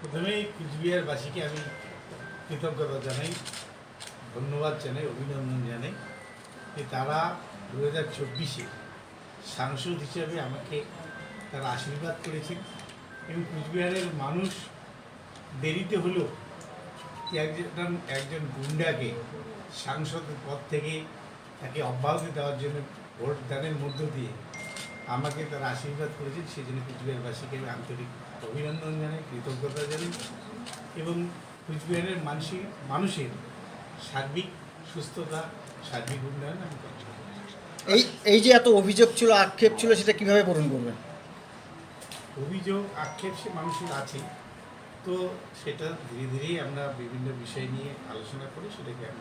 প্রথমেই কুচবিহারবাসীকে আমি কৃতজ্ঞতা জানাই, ধন্যবাদ জানাই, অভিনন্দন জানাই যে তারা দু হাজার চব্বিশে সাংসদ হিসেবে আমাকে তারা আশীর্বাদ করেছেন এবং কুচবিহারের মানুষ দেরিতে হলেও একজন একজন গুন্ডাকে সাংসদের পদ থেকে তাকে অব্যাহতি দেওয়ার জন্য ভোট দানের মধ্য দিয়ে আমাকে তারা আশীর্বাদ করেছেন সেই জন্য কুচবিহারবাসীকে আমি আন্তরিক অভিনন্দন জানাই কৃতজ্ঞতা জানাই এবং কুচবিহারের মানসিক মানুষের সার্বিক সুস্থতা সার্বিক উন্নয়ন আমি এই এই যে এত অভিযোগ ছিল আক্ষেপ ছিল সেটা কীভাবে পূরণ করবেন? অভিযোগ আক্ষেপ সে মানুষের আছে। তো সেটা ধীরে ধীরেই আমরা বিভিন্ন বিষয় নিয়ে আলোচনা করে সেটাকে আমি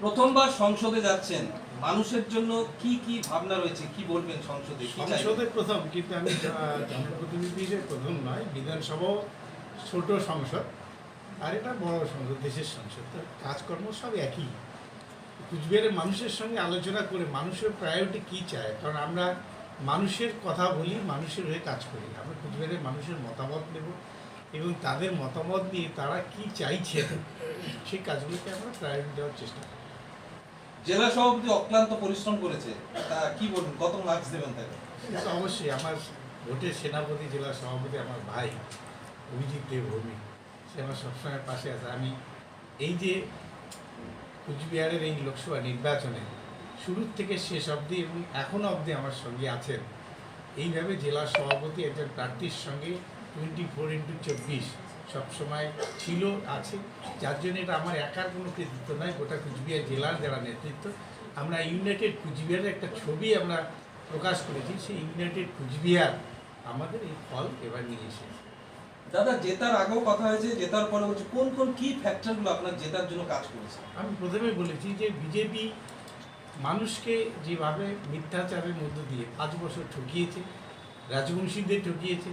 প্রথমবার সংসদে যাচ্ছেন। মানুষের জন্য কি কি ভাবনা রয়েছে? কি বলবেন সংসদে? সংসদে প্রথম, কিন্তু আমি জনপ্রতিনিধি হিসেবে প্রথম নয়, বিধানসভাও ছোট সংসদ, আর এটা বড় সংসদ, দেশের সংসদ। তো কাজকর্ম সব একই। কুচবিহারের মানুষের সঙ্গে আলোচনা করে মানুষের প্রায়োরিটি কী চায়? কারণ আমরা মানুষের কথা বলি, মানুষের হয়ে কাজ করি। আমরা কুচবিহারের মানুষের মতামত নেব এবং তাদের মতামত নিয়ে তারা কি চাইছে, সেই কাজগুলোকে আমরা প্রায়োরিটি দেওয়ার চেষ্টা করি জেলা সভাপতি অক্লান্ত পরিশ্রম করেছে, তা কি বলুন কত মার্কস দেবেন তাকে? অবশ্যই, আমার ভোটের সেনাপতি, জেলা সভাপতি আমার ভাই, অভিজিৎ দেব ভৌমিক, সে আমার সবসময় পাশে আছে। আমি এই যে কুচবিহারের এই লোকসভা নির্বাচনে শুরুর থেকে শেষ অবধি এবং এখনও অবধি আমার সঙ্গে আছেন, এইভাবে জেলা সভাপতি একজন প্রার্থীর সঙ্গে টোয়েন্টি ফোর ইন্টু চব্বিশ সবসময় ছিল আছে। যার জন্য এটা আমার একার কোনো কৃতিত্ব নয় গোটা কুচবিহার জেলার যারা নেতৃত্ব আমরা ইউনাইটেড কুচবিহারের একটা ছবি আমরা প্রকাশ করেছি। সেই ইউনাইটেড কুচবিহার আমাদের এই ফল এবার নিয়ে এসেছে। দাদা জেতার আগেও কথা হয়েছে জেতার পরে হচ্ছে কোন কোন কি ফ্যাক্টরগুলো আপনার জেতার জন্য কাজ করেছে? আমি প্রথমে বলেছি যে বিজেপি মানুষকে যেভাবে মিথ্যাচারের মধ্য দিয়ে পাঁচ বছর ঠকিয়েছে রাজবংশীদের ঠকিয়েছে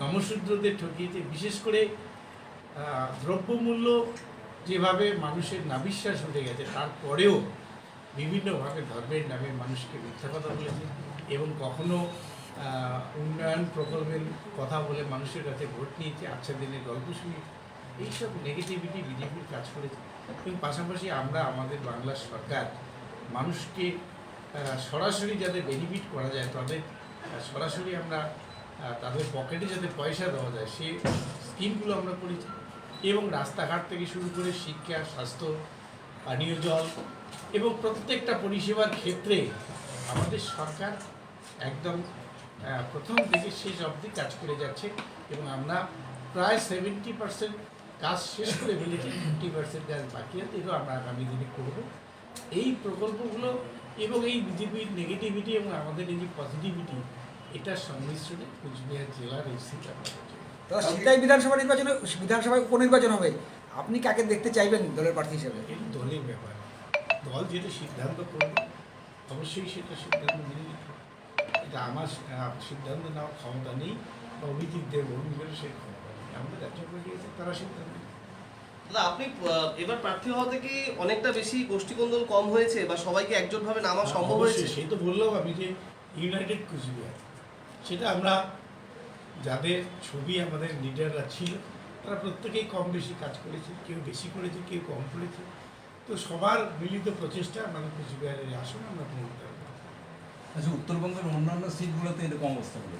নমশূদ্রদের ঠকিয়েছে বিশেষ করে দ্রব্যমূল্য যেভাবে মানুষের নাবিশ্বাস উঠে গেছে, তারপরেও বিভিন্নভাবে ধর্মের নামে মানুষকে মিথ্যা কথা বলেছে এবং কখনো উন্নয়ন প্রকল্পের কথা বলে মানুষের কাছে ভোট নিয়েছে আচ্ছা দিনের গল্প শুনে এইসব নেগেটিভিটি বিজেপির কাজ করেছে। এবং পাশাপাশি আমরা, আমাদের বাংলার সরকার, মানুষকে সরাসরি যাতে বেনিফিট করা যায়, তাদের সরাসরি আমরা তাদের পকেটে যাতে পয়সা দেওয়া যায়, সে স্কিমগুলো আমরা করেছি। এবং রাস্তাঘাট থেকে শুরু করে শিক্ষা, স্বাস্থ্য, পানীয় জল এবং প্রত্যেকটা পরিষেবার ক্ষেত্রে আমাদের সরকার একদম প্রথম থেকে শেষ অবধি কাজ করে যাচ্ছে এবং আমরা প্রায় সেভেন্টি পার্সেন্ট কাজ শেষ করে ফেলেছি ফিফটি পার্সেন্ট কাজ বাকি আছে এগুলো আমরা আগামী দিনে করব। এই প্রকল্পগুলো এবং এই বিজেপির নেগেটিভিটি এবং আমাদের এই যে পজিটিভিটি এটার সংমিশ্রণে কুচবিহার জেলার এই সিট আমরা পেয়েছি। তো সিতাই বিধানসভা নির্বাচনে বিধানসভায় উপনির্বাচন হবে। আপনি কাকে দেখতে চাইবেন দলের প্রার্থী হিসেবে? দলের ব্যাপার। দল যেটা সিদ্ধান্ত করবে অবশ্যই সেটা সিদ্ধান্ত মেনে নিতে এটা আমার সিদ্ধান্ত নেওয়ার ক্ষমতা নেই বা অভিজিৎ দেব অভিযোগের সেই ক্ষমতা নেই। আমাদের রাজ্য আছে তারা সিদ্ধান্ত। দাদা আপনি এবার প্রার্থী হওয়া থেকে অনেকটা বেশি গোষ্ঠীকন্দল কম হয়েছে বা সবাইকে একজনভাবে নামা সম্ভব হয়েছে? সেই তো বললাম আমি যে ইউনাইটেড কুচবিহার সেটা আমরা যাদের ছবি আমাদের লিডাররা ছিল তারা প্রত্যেকেই কম বেশি কাজ করেছে কেউ বেশি করেছে কেউ কম করেছে। তো সবার মিলিত প্রচেষ্টা আমাদের কুচবিহারের আসন আমরা পূরণ করব। আচ্ছা উত্তরবঙ্গের অন্যান্য সিটগুলোতে এরকম অবস্থা হলো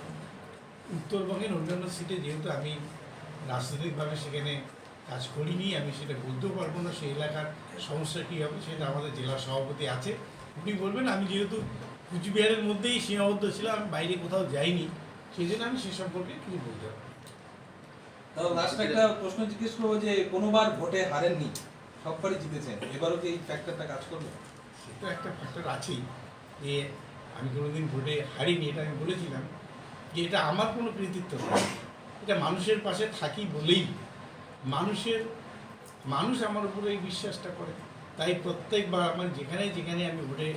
উত্তরবঙ্গের অন্যান্য সিটে যেহেতু আমি রাজনৈতিকভাবে সেখানে কাজ করিনি আমি সেটা বলতেও পারব না সেই এলাকার সমস্যা কী হবে সেটা আমাদের জেলা সভাপতি আছে। উনি বলবেন আমি যেহেতু কুচবিহারের মধ্যেই সীমাবদ্ধ ছিলাম বাইরে কোথাও যাইনি সেই জন্য আমি সে সম্পর্কে কিছু বলতে পারব লাস্ট একটা প্রশ্ন জিজ্ঞেস করব যে কোনোবার ভোটে হারেননি সববারই জিতেছেন এবারও কি এই ফ্যাক্টরটা কাজ করবে? সেটা একটা ফ্যাক্টর আছেই যে আমি কোনোদিন ভোটে হারিনি এটা আমি বলেছিলাম যে এটা আমার কোনো কৃতিত্ব নয়। এটা মানুষের পাশে থাকি বলেই মানুষের মানুষ আমার উপরে এই বিশ্বাসটা করে। তাই প্রত্যেকবার আমার যেখানে যেখানে আমি ভোটে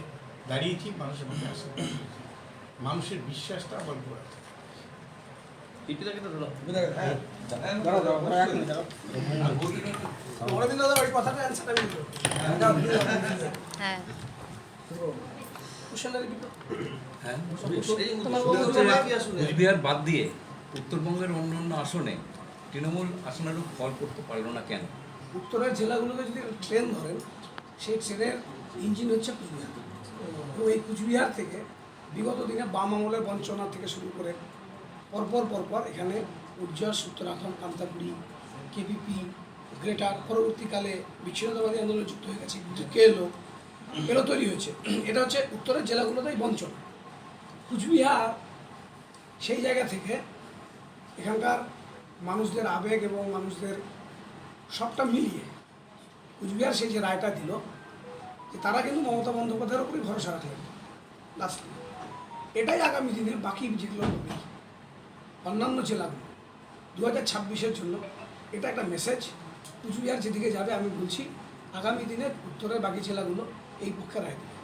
দাঁড়িয়েছি মানুষ আমাকে আশীর্বাদ মানুষের বিশ্বাসটা আমার উপর আছে। হ্যাঁ। হ্যাঁ হ্যাঁ। কুচবিহার বাদ দিয়ে উত্তরবঙ্গের অন্যান্য আসনে তৃণমূল আসনারূপ ফল করতে পারল না কেন? উত্তরের জেলাগুলোতে যদি ট্রেন ধরেন সেই ট্রেনের ইঞ্জিন হচ্ছে কুচবিহার। এবং এই কুচবিহার থেকে বিগত দিনে বাম আমলের বঞ্চনা থেকে শুরু করে পরপর পরপর এখানে উজ্জ্বল উত্তরাখণ্ড কান্তাপুরি কেপিপি গ্রেটার পরবর্তীকালে বিচ্ছিন্নতাবাদী আন্দোলনে যুক্ত হয়ে গেছে। কেলো এলো? তৈরি হয়েছে? এটা হচ্ছে উত্তরের জেলাগুলোতেই বঞ্চনা। কুচবিহার সেই জায়গা থেকে এখানকার মানুষদের আবেগ এবং মানুষদের সবটা মিলিয়ে কুচবিহার সেই যে রায়টা দিল, যে তারা কিন্তু মমতা বন্দ্যোপাধ্যায়ের উপরই ভরসা রাখলেন। লাস্টলি এটাই আগামী দিনে বাকি যেগুলো হবে অন্যান্য জেলাগুলো। দু হাজার ছাব্বিশের জন্য এটা একটা মেসেজ কুচবিহার যেদিকে যাবে আমি বলছি আগামী দিনে উত্তরের বাকি জেলাগুলো এই পক্ষে রায় দেবে।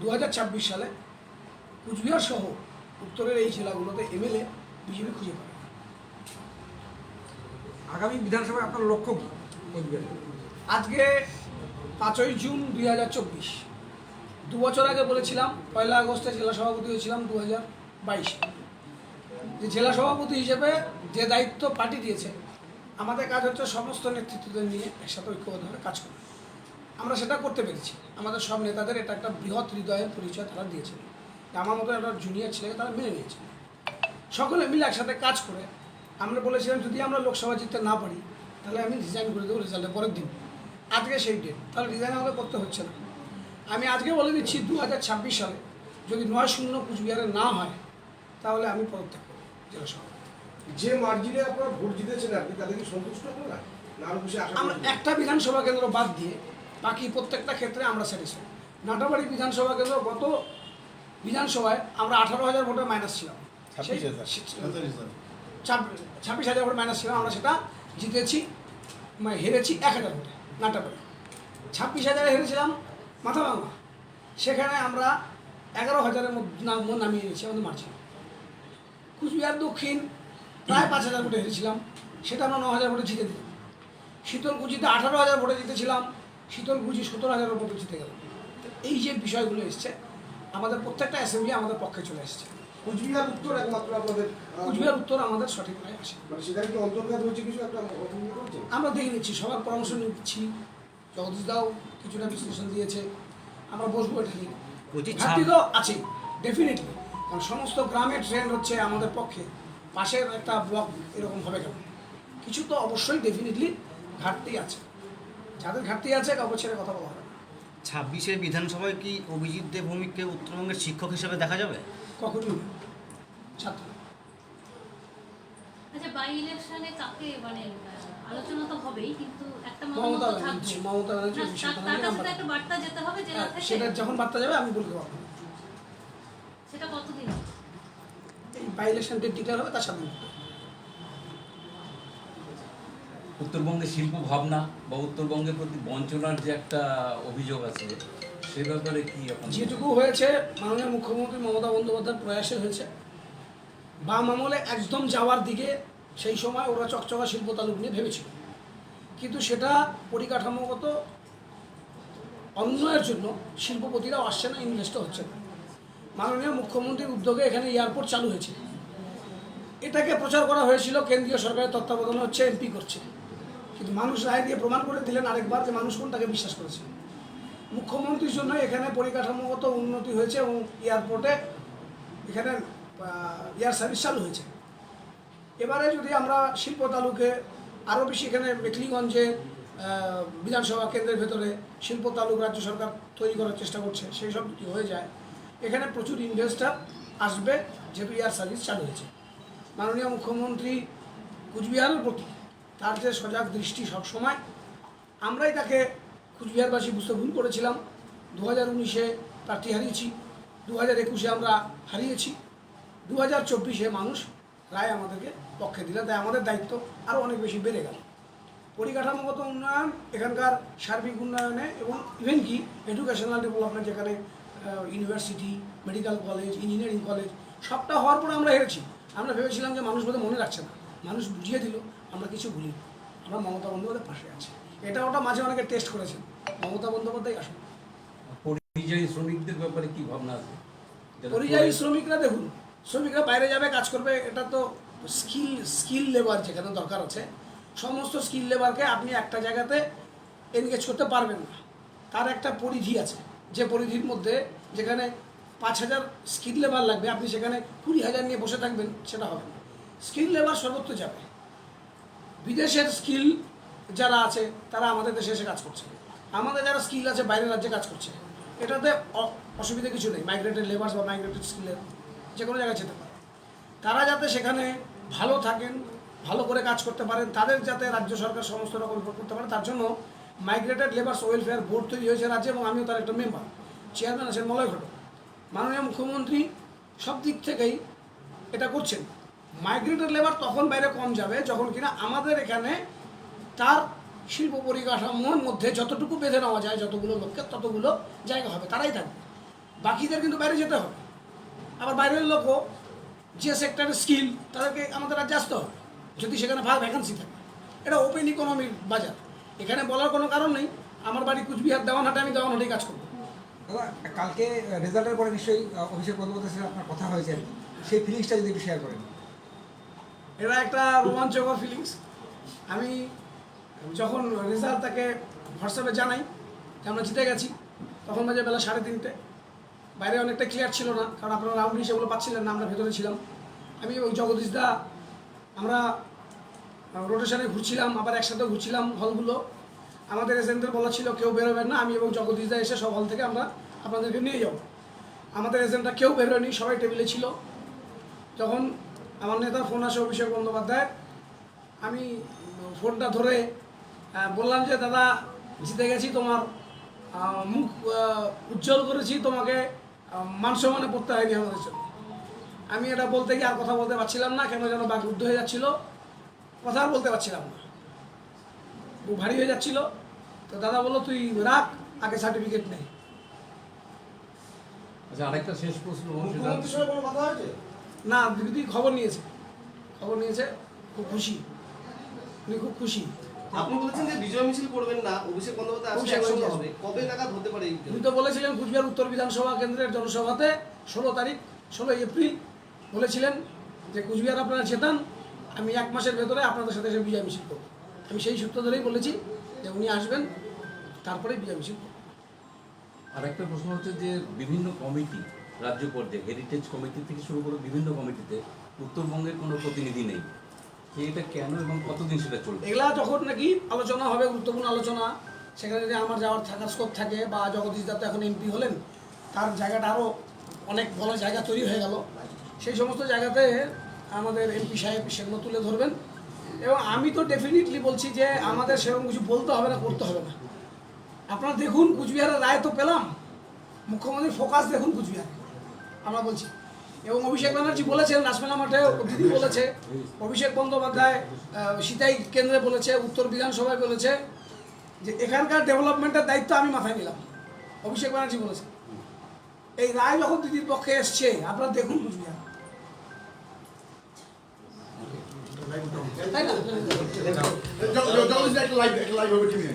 দু হাজার ছাব্বিশ সালে কুচবিহার সহ উত্তরের এই জেলাগুলোতে এমএলএ বিজেপি খুঁজে পাবে। আগামী বিধানসভায় আপনার লক্ষ্য কী আজকে পাঁচই জুন দুই হাজার চব্বিশ। দু বছর আগে বলেছিলাম পয়লা আগস্টে জেলা সভাপতি হয়েছিলাম দু হাজার বাইশে। যে জেলা সভাপতি হিসেবে যে দায়িত্ব পার্টি দিয়েছে, আমাদের কাজ হচ্ছে সমস্ত নেতৃত্বদের নিয়ে একসাথে ঐক্যবদ্ধভাবে কাজ করা। আমরা সেটা করতে পেরেছি। আমাদের সব নেতাদের এটা একটা বৃহৎ হৃদয়ের পরিচয় তারা দিয়েছিল আমার মতো একটা জুনিয়র ছেলেকে তারা মেনে নিয়েছে। সকলে মিলে একসাথে কাজ করে, আমরা বলেছিলাম যদি আমরা লোকসভা জিততে না পারি, তাহলে আমি রিজাইন করে দেবো রেজাল্টের পরের দিন। আজকে সেই ডেট তাহলে রিজাইন আমাদের করতে হচ্ছে না। আমি আজকে বলে দিচ্ছি দু হাজার ছাব্বিশ সালে যদি নয় শূন্য কুচবিহারে না হয়, তাহলে আমি পদত্যাগ যে মার্জিনে আপনারা ভোট জিতেছেন আপনি তাদের কি সন্তুষ্ট না আমরা একটা বিধানসভা কেন্দ্র বাদ দিয়ে বাকি প্রত্যেকটা ক্ষেত্রে আমরা স্যাটিসফাই নাটাবাড়ি বিধানসভা কেন্দ্র গত বিধানসভায় আমরা আঠারো হাজার ভোটে মাইনাস ছিলাম। ছাব্বিশ হাজার। সেই- ছাব্বিশ ছাব্বিশ হাজার ভোট মাইনাস ছিলাম আমরা সেটা জিতেছি মানে হেরেছি এক হাজার ভোটে নাটাবাড়ি। ছাব্বিশ হাজারে হেরেছিলাম মাথা ভাঙা সেখানে আমরা এগারো হাজারের মধ্যে নাম নামিয়ে নিয়েছি আমাদের মার্জিন কুচবিহার দক্ষিণ প্রায় পাঁচ হাজার ভোটে হেরেছিলাম সেটা আমরা ন হাজার ভোটে জিতে দিলাম। শীতলকুচিতে আঠারো হাজার ভোটে জিতেছিলাম শীতলকুচি সতেরো হাজারের ভোটে জিতে গেলাম। তো এই যে বিষয়গুলো এসছে আমাদের প্রত্যেকটা অ্যাসেম্বলি আমাদের পক্ষে চলে এসছে। কুচবিহার উত্তর একমাত্র আপনাদের কুচবিহার উত্তর আমাদের সঠিক রায় আসে। মানে সেখানে কি অন্তর্ঘাত হয়েছে কিছু একটা আমরা দেখে নিচ্ছি সবার পরামর্শ নিচ্ছি। জগদীশ দাও কিছুটা বিশ্লেষণ দিয়েছে। আমরা বসবো এটা নিয়ে। ঘাটতি তো আছে ডেফিনেটলি কারণ সমস্ত গ্রামের ট্রেন্ড হচ্ছে আমাদের পক্ষে। পাশের একটা ব্লক এরকম হবে কেন? কিছু তো অবশ্যই ডেফিনেটলি ঘাটতি আছে। যাদের ঘাটতি আছে কাউকে ছেড়ে কথা বলা হবে। ছাব্বিশে বিধানসভায় কি অভিজিৎ দেব ভৌমিককে উত্তরবঙ্গের শিক্ষক হিসেবে দেখা যাবে? কখনোই না। ছাত্র। আচ্ছা বাই ইলেকশনে কাকে মানে আলোচনা তো হবেই কিন্তু একটা মমতা ব্যানার্জি মমতা ব্যানার্জি তার- কাছে একটা বার্তা যেতে হবে জেলা হ্যাঁ, থেকে সেটা যখন বার্তা যাবে আমি বলতে পারব সেটা কতদিন? এই বাই ইলেকশন ডিক্লেয়ার হবে তার সাথে উত্তরবঙ্গের শিল্প ভাবনা বা উত্তরবঙ্গের প্রতি বঞ্চনার যে একটা অভিযোগ আছে সে ব্যাপারে কি যেটুকু হয়েছে মাননীয় মুখ্যমন্ত্রী মমতা বন্দ্যোপাধ্যায়ের প্রয়াসে হয়েছে। বাম আমলে একদম যাওয়ার দিকে সেই সময় ওরা চকচকা শিল্প তালুক নিয়ে ভেবেছিল। কিন্তু সেটা পরিকাঠামোগত অন্যয়ের জন্য শিল্পপতিরাও আসছে না ইনভেস্টও হচ্ছে না। মাননীয় মুখ্যমন্ত্রীর উদ্যোগে এখানে এয়ারপোর্ট চালু হয়েছে। এটাকে প্রচার করা হয়েছিল, কেন্দ্রীয় সরকারের তত্ত্বাবধানে হচ্ছে এমপি করছে। কিন্তু মানুষ রায় দিয়ে প্রমাণ করে দিলেন আরেকবার যে মানুষ কোন তাকে বিশ্বাস করেছে। মুখ্যমন্ত্রীর জন্য এখানে পরিকাঠামোগত উন্নতি হয়েছে এবং এয়ারপোর্টে এখানে এয়ার সার্ভিস চালু হয়েছে। এবারে যদি আমরা শিল্প তালুকে আরও বেশি এখানে মেখলিগঞ্জে বিধানসভা কেন্দ্রের ভেতরে শিল্প তালুক রাজ্য সরকার তৈরি করার চেষ্টা করছে, সেই সব হয়ে যায় এখানে প্রচুর ইনভেস্টার আসবে, যেহেতু এয়ার সার্ভিস চালু হয়েছে। মাননীয় মুখ্যমন্ত্রী কুচবিহারের প্রতি তার যে সজাগ দৃষ্টি সবসময়, আমরাই তাকে কুচবিহারবাসী বুঝতে ভুল করেছিলাম। দু হাজার উনিশে প্রার্থী হারিয়েছি দু হাজার একুশে আমরা হারিয়েছি দু হাজার চব্বিশে মানুষ রায় আমাদেরকে পক্ষে দিলেন তাই আমাদের দায়িত্ব আরও অনেক বেশি বেড়ে গেল। পরিকাঠামোগত উন্নয়ন, এখানকার সার্বিক উন্নয়নে এবং ইভেন কি এডুকেশনাল ডেভেলপমেন্ট যেখানে university medical college engineering college সবটা হওয়ার পরে আমরা হেরেছি। আমরা ভেবেছিলাম যে মানুষ বোধহয় মনে রাখছে না। মানুষ বুঝিয়ে দিল আমরা কিছু ভুলি আমরা মমতা বন্দ্যোপাধ্যায়ের পাশে আছি। এটা ওটা মাঝে অনেকে টেস্ট করেছেন। মমতা বন্দ্যোপাধ্যায় আসুন। পরিযায়ী শ্রমিকদের ব্যাপারে কি ভাবনা আছে? পরিযায়ী শ্রমিকরা দেখুন শ্রমিকরা বাইরে যাবে কাজ করবে এটা তো তো স্কিল স্কিল লেবার যেখানে দরকার আছে। সমস্ত স্কিল লেবারকে আপনি একটা জায়গাতে এনগেজ করতে পারবেন না। তার একটা পরিধি আছে। যে পরিধির মধ্যে যেখানে পাঁচ হাজার স্কিল লেবার লাগবে, আপনি সেখানে কুড়ি হাজার নিয়ে বসে থাকবেন, সেটা হবে না। স্কিল লেবার সর্বত্র যাবে বিদেশের স্কিল যারা আছে, তারা আমাদের দেশে এসে কাজ করছে। আমাদের যারা স্কিল আছে, বাইরের রাজ্যে কাজ করছে। এটাতে অসুবিধা কিছু নেই মাইগ্রেটেড লেবার্স বা মাইগ্রেটেড স্কিলের যে কোনো জায়গায় যেতে পারে। তারা যাতে সেখানে ভালো থাকেন, ভালো করে কাজ করতে পারেন, তাদের যাতে রাজ্য সরকার সমস্ত রকম করতে পারে, তার জন্য মাইগ্রেটেড লেবার্স ওয়েলফেয়ার বোর্ড তৈরি হয়েছে রাজ্যে এবং আমিও তার একটা মেম্বার চেয়ারম্যান আছেন মলয় ঘটক মাননীয় মুখ্যমন্ত্রী, সব দিক থেকেই এটা করছেন। মাইগ্রেটেড লেবার তখন বাইরে কম যাবে যখন কিনা আমাদের এখানে তার শিল্প পরিকাঠামোর মধ্যে যতটুকু বেঁধে নেওয়া যায়, যতগুলো লোককে, ততগুলো জায়গা হবে, তারাই থাকবে। বাকিদের কিন্তু বাইরে যেতে হবে। আবার বাইরের লোকও যে সেক্টরের স্কিল তাদেরকে আমাদের রাজ্যে আসতে হবে, যদি সেখানে ভ্যাকান্সি থাকে। এটা ওপেন ইকোনমির বাজার। এখানে বলার কোনো কারণ নেই। আমার বাড়ি কুচবিহার দেওয়ানহাটে আমি দেওয়ানহাটেই কাজ করব। দাদা কালকে রেজাল্টের পরে নিশ্চয়ই অভিষেক বন্দ্যোপাধ্যায়ের সাথে আপনার কথা হয়েছে। আর কি। সেই ফিলিংসটা যদি একটু শেয়ার করেন। এটা একটা রোমাঞ্চকর ফিলিংস আমি যখন রেজাল্ট তাকে হোয়াটসঅ্যাপে জানাই যে আমরা জিতে গেছি তখন বাজে বেলা সাড়ে তিনটে। বাইরে অনেকটা ক্লিয়ার ছিল না কারণ আপনারা রাউন্ড সেগুলো পাচ্ছিলেন না আমরা ভেতরে ছিলাম। আমি ওই জগদীশ দা আমরা রোটেশনে ঘুরছিলাম আবার একসাথে ঘুরছিলাম হলগুলো আমাদের এজেন্টদের বলা ছিল কেউ বেরোবেন না আমি এবং জগদীশ দা এসে সব হল থেকে আমরা আপনাদেরকে নিয়ে যাব। আমাদের এজেন্টরা কেউ বেরোয়নি সবাই টেবিলে ছিল। যখন আমার নেতার ফোন আসে অভিষেক বন্দ্যোপাধ্যায় আমি ফোনটা ধরে বললাম যে দাদা জিতে গেছি তোমার মুখ উজ্জ্বল করেছি তোমাকে আহ, মান সম্মানে পড়তে হয়নি আমাদের জন্য। আমি এটা বলতে গিয়ে আর কথা বলতে পারছিলাম না কেন যেন বাকরুদ্ধ হয়ে যাচ্ছিল। কথা আর বলতে পারছিলাম না। খুব ভারী হয়ে যাচ্ছিল। তো দাদা বলল তুই রাখ আগে সার্টিফিকেট নেই আচ্ছা আরেকটা শেষ প্রশ্ন না দিদি খবর নিয়েছে। খবর নিয়েছে খুব খুশি। উনি খুব খুশি। আপনি বলেছেন যে বিজয় মিছিল করবেন না অভিষেক বন্দ্যোপাধ্যায় একসঙ্গে হবে। কবে নাগাদ হতে পারে উনি তো বলেছিলেন কুচবিহার উত্তর বিধানসভা কেন্দ্রের জনসভাতে ষোলো তারিখ ষোলোই এপ্রিল বলেছিলেন যে কুচবিহার আপনারা চেতান। আমি এক মাসের ভেতরে আপনাদের সাথে এসে বিজয় মিছিল করব। আমি সেই সূত্র ধরেই বলেছি যে উনি আসবেন তারপরে বিজয় মিছিল করব। আরেকটা প্রশ্ন হচ্ছে যে বিভিন্ন কমিটি রাজ্য পর্যায়ে হেরিটেজ কমিটি থেকে শুরু করে বিভিন্ন কমিটিতে উত্তরবঙ্গের কোনো প্রতিনিধি নেই। এটা কেন এবং কতদিন সেটা চলবে? এগুলা যখন নাকি আলোচনা হবে গুরুত্বপূর্ণ আলোচনা সেখানে যদি আমার যাওয়ার থাকার স্কোপ থাকে বা জগদীশ দত্ত এখন এমপি হলেন তার জায়গাটা আরও অনেক বড় জায়গা তৈরি হয়ে গেল। সেই সমস্ত জায়গাতে আমাদের এমপি সাহেব সেগুলো তুলে ধরবেন। এবং আমি তো ডেফিনেটলি বলছি যে আমাদের সেরকম কিছু বলতে হবে না, করতে হবে না। আপনারা দেখুন, কুচবিহারের রায় তো পেলাম। মুখ্যমন্ত্রীর ফোকাস দেখুন কুচবিহারে। আমরা বলছি। এবং অভিষেক ব্যানার্জি বলেছেন, রাসমেলা মাঠে দিদি বলেছে, অভিষেক বন্দ্যোপাধ্যায় সীতাই কেন্দ্রে বলেছে, উত্তর বিধানসভায় বলেছে, যে এখানকার ডেভেলপমেন্টের দায়িত্ব আমি মাথায় নিলাম। অভিষেক ব্যানার্জি বলেছে এই রায় যখন দিদির পক্ষে এসছে, আপনারা দেখুন কুচবিহার। জগদীশ একটা লাইভ একটা লাইভ হবে টিভি